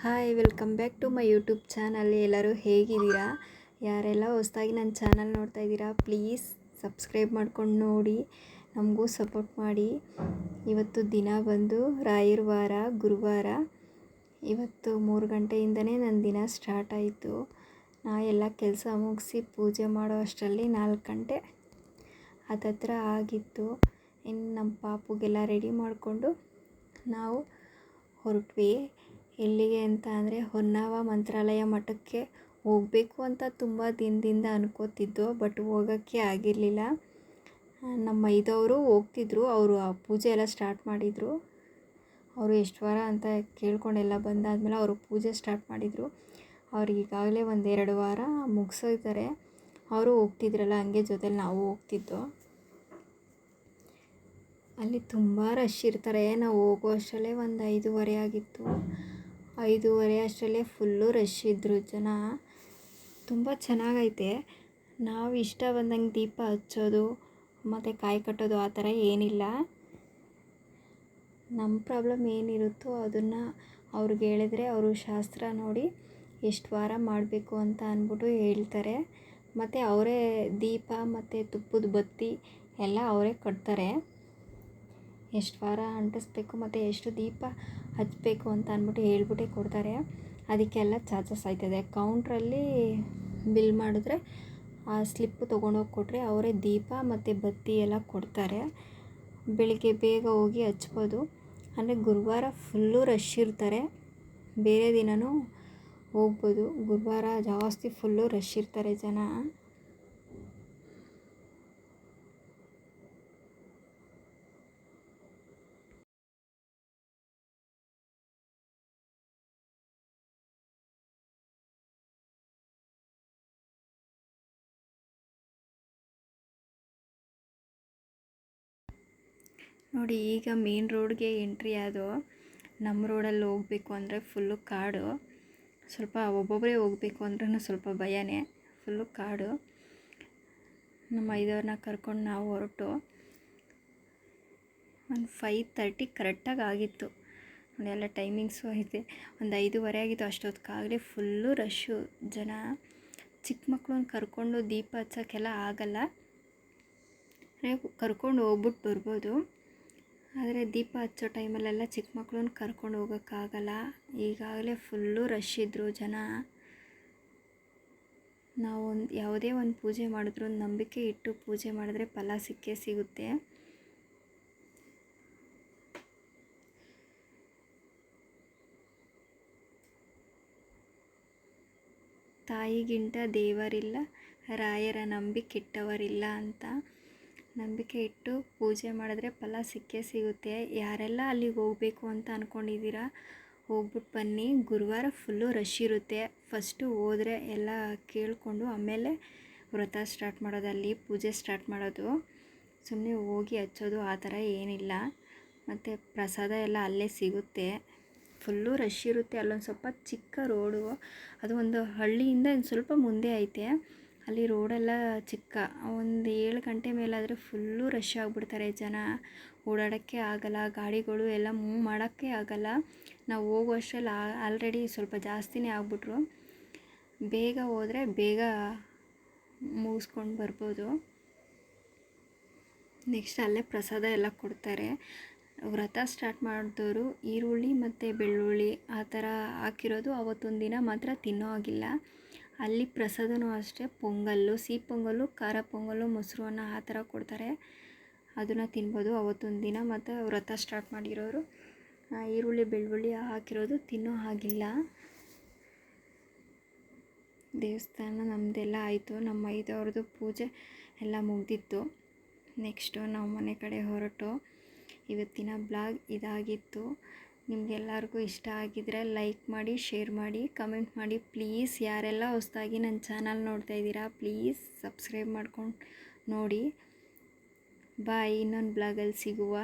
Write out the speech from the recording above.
Hi welcome back to my YouTube channel ಎಲ್ಲರೂ ಹೇಗಿದ್ದೀರಾ? ಯಾರೆಲ್ಲ ಹೊಸದಾಗಿ ನನ್ನ ಚಾನಲ್ ನೋಡ್ತಾ ಇದ್ದೀರಾ ಪ್ಲೀಸ್ ಸಬ್ಸ್ಕ್ರೈಬ್ ಮಾಡ್ಕೊಂಡು ನೋಡಿ. ನಮಗೂ ಸಪೋರ್ಟ್ ಮಾಡಿ. ಇವತ್ತು ದಿನ ಬಂದು ರಾಯರ ವಾರ ಗುರುವಾರ. ಇವತ್ತು ಮೂರು ಗಂಟೆಯಿಂದನೇ ನನ್ನ ದಿನ ಸ್ಟಾರ್ಟ್ ಆಯಿತು. ನಾ ಎಲ್ಲ ಕೆಲಸ ಮುಗಿಸಿ ಪೂಜೆ ಮಾಡೋ ಅಷ್ಟರಲ್ಲಿ ನಾಲ್ಕು ಗಂಟೆ ಅದತ್ರ ಆಗಿತ್ತು. ಇನ್ನು ನಮ್ಮ ಪಾಪುಗೆಲ್ಲ ರೆಡಿ ಮಾಡಿಕೊಂಡು ನಾವು ಹೊರಟ್ವಿ. ಎಲ್ಲಿಗೆ ಅಂತ ಅಂದರೆ ಹೊನ್ನಾವ ಮಂತ್ರಾಲಯ ಮಠಕ್ಕೆ ಹೋಗ್ಬೇಕು ಅಂತ ತುಂಬ ದಿನದಿಂದ ಅನ್ಕೋತಿದ್ದೋ, ಬಟ್ ಹೋಗೋಕ್ಕೆ ಆಗಿರಲಿಲ್ಲ. ನಮ್ಮ ಮೈದವರು ಹೋಗ್ತಿದ್ರು, ಅವರು ಆ ಪೂಜೆ ಎಲ್ಲ ಸ್ಟಾರ್ಟ್ ಮಾಡಿದರು. ಅವರು ಎಷ್ಟು ವಾರ ಅಂತ ಕೇಳ್ಕೊಂಡೆಲ್ಲ ಬಂದಾದಮೇಲೆ ಅವರು ಪೂಜೆ ಸ್ಟಾರ್ಟ್ ಮಾಡಿದರು. ಅವ್ರಿಗೆ ಈಗಾಗಲೇ ಒಂದೆರಡು ವಾರ ಮುಗಿಸಿದ್ದಾರೆ ಅವರು ಹೋಗ್ತಿದ್ರಲ್ಲ, ಹಂಗೆ ಜೊತೆಲಿ ನಾವು ಹೋಗ್ತಿದ್ದೋ. ಅಲ್ಲಿ ತುಂಬ ರಶ್ ಇರ್ತಾರೆ. ನಾವು ಹೋಗೋ ಅಷ್ಟರಲ್ಲೇ ಒಂದು ಐದೂವರೆ ಆಗಿತ್ತು. ಐದೂವರೆ ಅಷ್ಟರಲ್ಲೇ ಫುಲ್ಲು ರಶ್ ಇದ್ದರು ಜನ. ತುಂಬ ಚೆನ್ನಾಗೈತೆ. ನಾವು ಇಷ್ಟ ಬಂದಂಗೆ ದೀಪ ಹಚ್ಚೋದು, ಮತ್ತು ಕಾಯಿ ಕಟ್ಟೋದು ಆ ಥರ ಏನಿಲ್ಲ. ನಮ್ಮ ಪ್ರಾಬ್ಲಮ್ ಏನಿರುತ್ತೋ ಅದನ್ನು ಅವ್ರಿಗೆ ಹೇಳಿದ್ರೆ ಅವರು ಶಾಸ್ತ್ರ ನೋಡಿ ಎಷ್ಟು ವಾರ ಮಾಡಬೇಕು ಅಂತ ಅಂದ್ಬಿಟ್ಟು ಹೇಳ್ತಾರೆ. ಮತ್ತು ಅವರೇ ದೀಪ, ಮತ್ತು ತುಪ್ಪದ ಬತ್ತಿ ಎಲ್ಲ ಅವರೇ ಕಟ್ತಾರೆ. ಎಷ್ಟು ವಾರ ಅಂಟಿಸ್ಬೇಕು ಮತ್ತು ಎಷ್ಟು ದೀಪ ಹಚ್ಚಬೇಕು ಅಂತ ಅಂದ್ಬಿಟ್ಟು ಹೇಳ್ಬಿಟ್ಟೇ ಕೊಡ್ತಾರೆ. ಅದಕ್ಕೆಲ್ಲ ಚಾರ್ಜಸ್ ಆಯ್ತದೆ. ಕೌಂಟ್ರಲ್ಲಿ ಬಿಲ್ ಮಾಡಿದ್ರೆ ಆ ಸ್ಲಿಪ್ಪು ತೊಗೊಂಡೋಗಿ ಕೊಟ್ಟರೆ ಅವರೇ ದೀಪ ಮತ್ತು ಬತ್ತಿ ಎಲ್ಲ ಕೊಡ್ತಾರೆ. ಬೆಳಿಗ್ಗೆ ಬೇಗ ಹೋಗಿ ಹಚ್ಬೋದು. ಅಂದರೆ ಗುರುವಾರ ಫುಲ್ಲು ರಶ್ ಇರ್ತಾರೆ. ಬೇರೆ ದಿನವೂ ಹೋಗ್ಬೋದು. ಗುರುವಾರ ಜಾಸ್ತಿ ಫುಲ್ಲು ರಶ್ ಇರ್ತಾರೆ ಜನ. ನೋಡಿ, ಈಗ ಮೇನ್ ರೋಡ್ಗೆ ಎಂಟ್ರಿ ಆದೋ ನಮ್ಮ ರೋಡಲ್ಲಿ ಹೋಗಬೇಕು ಅಂದರೆ ಫುಲ್ಲು ಕಾಡು. ಸ್ವಲ್ಪ ಒಬ್ಬೊಬ್ಬರೇ ಹೋಗಬೇಕು ಅಂದ್ರೂ ಸ್ವಲ್ಪ ಭಯನೇ. ಫುಲ್ಲು ಕಾಡು. ನಮ್ಮ ಐದವ್ರನ್ನ ಕರ್ಕೊಂಡು ನಾವು ಹೊರಟು. ಒಂದು ಫೈವ್ ತರ್ಟಿ ಕರೆಕ್ಟಾಗಿ ಆಗಿತ್ತು. ನೋಡಿ, ಎಲ್ಲ ಟೈಮಿಂಗ್ಸು ಐತೆ. ಒಂದು ಐದೂವರೆ ಆಗಿತ್ತು ಅಷ್ಟೊತ್ತಿಗಾಗಲೇ ಫುಲ್ಲು ರಶ್ಶು ಜನ ಚಿಕ್ಕ ಮಕ್ಕಳನ್ನ ಕರ್ಕೊಂಡು ದೀಪ ಹಚ್ಚೋಕ್ಕೆಲ್ಲ ಆಗಲ್ಲ. ಕರ್ಕೊಂಡು ಹೋಗ್ಬಿಟ್ಟು ಬರ್ಬೋದು. ಆದರೆ ದೀಪ ಹಚ್ಚೋ ಟೈಮಲ್ಲೆಲ್ಲ ಚಿಕ್ಕ ಮಕ್ಕಳನ್ನ ಕರ್ಕೊಂಡು ಹೋಗೋಕ್ಕಾಗಲ್ಲ. ಈಗಾಗಲೇ ಫುಲ್ಲು ರಶ್ ಇದ್ದರು ಜನ. ನಾವು ಒಂದು ಯಾವುದೇ ಒಂದು ಪೂಜೆ ಮಾಡಿದ್ರು ನಂಬಿಕೆ ಇಟ್ಟು ಪೂಜೆ ಮಾಡಿದ್ರೆ ಫಲ ಸಿಕ್ಕೇ ಸಿಗುತ್ತೆ. ತಾಯಿಗಿಂತ ದೇವರಿಲ್ಲ, ರಾಯರ ನಂಬಿಕೆ ಇಟ್ಟವರಿಲ್ಲ ಅಂತ. ನಂಬಿಕೆ ಇಟ್ಟು ಪೂಜೆ ಮಾಡಿದ್ರೆ ಫಲ ಸಿಕ್ಕೇ ಸಿಗುತ್ತೆ. ಯಾರೆಲ್ಲ ಅಲ್ಲಿಗೆ ಹೋಗಬೇಕು ಅಂತ ಅಂದ್ಕೊಂಡಿದ್ದೀರಾ ಹೋಗ್ಬಿಟ್ಟು ಬನ್ನಿ. ಗುರುವಾರ ಫುಲ್ಲು ರಶ್ ಇರುತ್ತೆ. ಫಸ್ಟು ಹೋದರೆ ಎಲ್ಲ ಕೇಳಿಕೊಂಡು ಆಮೇಲೆ ವ್ರತ ಸ್ಟಾರ್ಟ್ ಮಾಡೋದು, ಅಲ್ಲಿ ಪೂಜೆ ಸ್ಟಾರ್ಟ್ ಮಾಡೋದು. ಸುಮ್ಮನೆ ಹೋಗಿ ಹಚ್ಚೋದು ಆ ಥರ ಏನಿಲ್ಲ. ಮತ್ತು ಪ್ರಸಾದ ಎಲ್ಲ ಅಲ್ಲೇ ಸಿಗುತ್ತೆ. ಫುಲ್ಲು ರಶ್ ಇರುತ್ತೆ. ಅಲ್ಲೊಂದು ಸ್ವಲ್ಪ ಚಿಕ್ಕ ರೋಡು ಅದು ಒಂದು ಹಳ್ಳಿಯಿಂದ ಸ್ವಲ್ಪ ಮುಂದೆ ಐತೆ. ಅಲ್ಲಿ ರೋಡೆಲ್ಲ ಚಿಕ್ಕ. ಒಂದು ಏಳು ಗಂಟೆ ಮೇಲಾದರೆ ಫುಲ್ಲು ರಶ್ ಆಗಿಬಿಡ್ತಾರೆ ಜನ. ಓಡಾಡೋಕ್ಕೆ ಆಗಲ್ಲ, ಗಾಡಿಗಳು ಎಲ್ಲ ಮೂವ್ ಮಾಡೋಕ್ಕೆ ಆಗಲ್ಲ. ನಾವು ಹೋಗೋ ಅಷ್ಟರಲ್ಲಿ ಆಲ್ರೆಡಿ ಸ್ವಲ್ಪ ಜಾಸ್ತಿನೇ ಆಗಿಬಿಟ್ರು. ಬೇಗ ಹೋದರೆ ಬೇಗ ಮುಗಿಸ್ಕೊಂಡು ಬರ್ಬೋದು. ನೆಕ್ಸ್ಟ್ ಅಲ್ಲೇ ಪ್ರಸಾದ ಎಲ್ಲ ಕೊಡ್ತಾರೆ. ವ್ರತ ಸ್ಟಾರ್ಟ್ ಮಾಡಿದವರು ಈರುಳ್ಳಿ ಮತ್ತು ಬೆಳ್ಳುಳ್ಳಿ ಆ ಥರ ಹಾಕಿರೋದು ಅವತ್ತೊಂದು ದಿನ ಮಾತ್ರ ತಿನ್ನೋ ಆಗಿಲ್ಲ ಅಲ್ಲಿ ಪ್ರಸಾದನೂ ಅಷ್ಟೇ, ಪೊಂಗಲ್ಲು, ಸಿಹಿ ಪೊಂಗಲ್ಲು, ಖಾರ ಪೊಂಗಲ್ಲು ಮೊಸರು ಅನ್ನ ಆ ಥರ ಕೊಡ್ತಾರೆ. ಅದನ್ನು ತಿನ್ಬೋದು. ಅವತ್ತೊಂದು ದಿನ ಮತ್ತು ವ್ರತ ಸ್ಟಾರ್ಟ್ ಮಾಡಿರೋರು. ಈರುಳ್ಳಿ, ಬೆಳ್ಳುಳ್ಳಿ ಹಾಕಿರೋದು ತಿನ್ನೋ ಹಾಗಿಲ್ಲ. ದೇವಸ್ಥಾನ ನಮ್ಮದೆಲ್ಲ ಆಯಿತು. ನಮ್ಮ ಐದವ್ರದ್ದು ಪೂಜೆ ಎಲ್ಲ ಮುಗ್ದಿತ್ತು. ನೆಕ್ಸ್ಟು ನಾವು ಮನೆ ಕಡೆ ಹೊರಟು. ಇವತ್ತಿನ ಬ್ಲಾಗ್ ಇದಾಗಿತ್ತು. ನಿಮಗೆಲ್ಲರಿಗೂ ಇಷ್ಟ ಆಗಿದ್ರೆ ಲೈಕ್ ಮಾಡಿ ಶೇರ್ ಮಾಡಿ ಕಮೆಂಟ್ ಮಾಡಿ. ಪ್ಲೀಸ್ ಯಾರೆಲ್ಲ ಹೊಸದಾಗಿ ನನ್ನ ಚಾನಲ್ ನೋಡ್ತಾ ಇದ್ದೀರಾ ಪ್ಲೀಸ್ ಸಬ್ಸ್ಕ್ರೈಬ್ ಮಾಡ್ಕೊಂಡು ನೋಡಿ. ಬಾಯ್ ಇನ್ನೊಂದು ಬ್ಲಾಗಲ್ಲಿ ಸಿಗುವ.